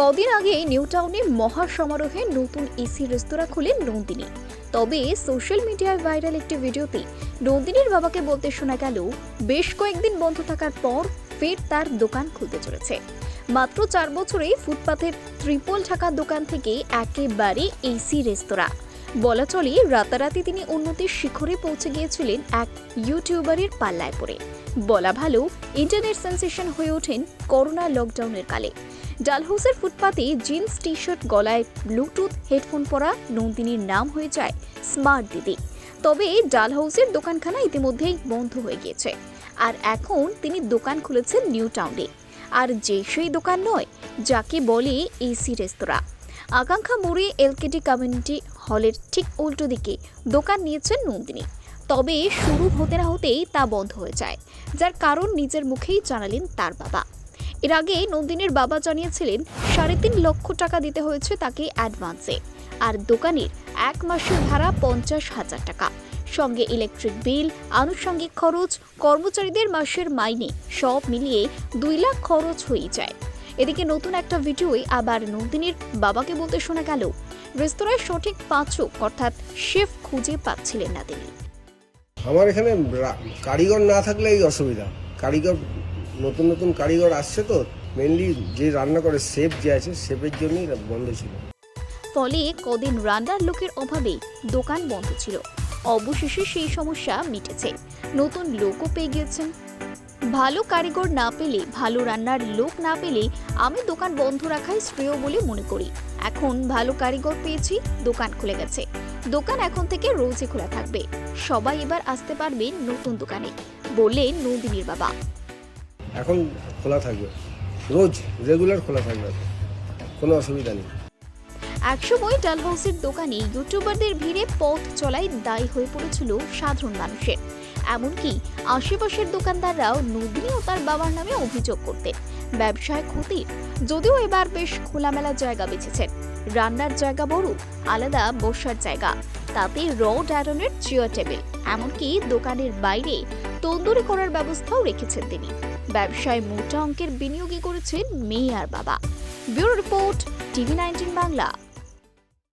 কদিন আগে নিউ টাউনে মহা সমারোহে নতুন এসি রেস্তোরাঁ খুলেন নন্দিনী। তবে সোশ্যাল মিডিয়ায় ভাইরাল একটি ভিডিওতে নন্দিনীর বাবাকে বলতে শোনা গেল, বেশ কয়েকদিন বন্ধ থাকার পর ফের তার দোকান খুলতে চলেছে। মাত্র চার বছরে ফুটপাথের ত্রিপল ঢাকা দোকান থেকে একেবারে এসি রেস্তোরাঁ। বলা চলে, রাতারাতি তিনি উন্নতির শিখরে পৌঁছে গিয়েছিলেন এক ইউটিউবারের পাল্লায় পড়ে। বলা ভালো ইন্টারনেট সেন্সেশন হয়ে ওঠেন করোনা লকডাউনের কালে। ডালহাউসের ফুটপাতে জিন্স টি শার্ট গলায় ব্লুটুথ, হেডফোন পরা নন্দিনীর নাম হয়ে যায় স্মার্ট দিদি। তবে ডালহাউসের দোকানখানা ইতিমধ্যেই বন্ধ হয়ে গিয়েছে। আর এখন তিনি দোকান খুলেছেন নিউ টাউনে। আর যে সেই দোকান নয়, যাকে বলে এসি রেস্তোরাঁ। আকাঙ্ক্ষা মোড়ে এলকেডি কমিউনিটি হলের ঠিক উল্টো দিকে দোকান নিয়েছেন নন্দিনী। তবে শুরু হতে না হতেই তা বন্ধ হয়ে যায়, যার কারণ নিজের মুখেই জানালেন তার বাবা। এর আগে নন্দিনীর বাবা জানিয়েছিলেন, সাড়ে তিন লক্ষ টাকা দিতে হয়েছে তাকে অ্যাডভান্সে, আর দোকানের এক মাসের ভাড়া পঞ্চাশ হাজার টাকা। সঙ্গে ইলেকট্রিক বিল, আনুষঙ্গিক খরচ, কর্মচারীদের মাসের মাইনে সব মিলিয়ে দুই লাখ খরচ হয়ে যায়। এদিকে নতুন একটা ভিডিওই আবার নন্দিনীর বাবাকে বলতে শোনা গেল। রেস্তোরাঁয় সঠিক পাচক অর্থাৎ শেফ খুঁজে পাচ্ছিলেন না তিনি। আমার এখানে কারিগর না থাকলে এই অসুবিধা। কারিগর নতুন নতুন কারিগর আসছে তো মেনলি যে রান্না করে শেফ যে আছে শেফের জন্যই বন্ধ ছিল। ফলে কদিন রান্নার লোকের অভাবে দোকান বন্ধ ছিল। অবশেষে সেই সমস্যা মিটেছে। নতুন লোকও পেয়ে গিয়েছেন। ভালো কারিগর না পেলে ভালো রান্নার লোক না পেলে আমি দোকান বন্ধ রাখাই শ্রেয় বলে মনে করি। এখন ভালো কারিগর পেয়েছি দোকান খুলে গেছে। দোকান এখন থেকে রোজই খোলা থাকবে। সবাই এবার আসতে পারবে নতুন দোকানে বললেন নন্দিনীর বাবা। এখন খোলা থাকবে। রোজ রেগুলার খোলা থাকবে। কোনো অসুবিধা নেই। একসময় ডালহাউসের দোকানে ইউটিউবারদের ভিড়ে পথ চলাই দায়ী হয়ে পড়েছিল সাধারণ মানুষের। এমনকি আশেপাশের দোকানদাররাও নদিনী ও তার বাবার নামে অভিযোগ করতেন। ব্যবসায় ক্ষতির যদিও এবার বেশ খোলামেলা জায়গা বেছেছেন রান্নার জায়গা বড়, আলাদা বসার জায়গা। তাতে র ডায়রনের চেয়ার টেবিল এমনকি দোকানের বাইরে তন্দুরি করার ব্যবস্থাও রেখেছেন তিনি। ব্যবসায় মোটা অঙ্কের বিনিয়োগই করেছেন মেয়ে আর বাবা। Bureau report, TV nineteen Bangla.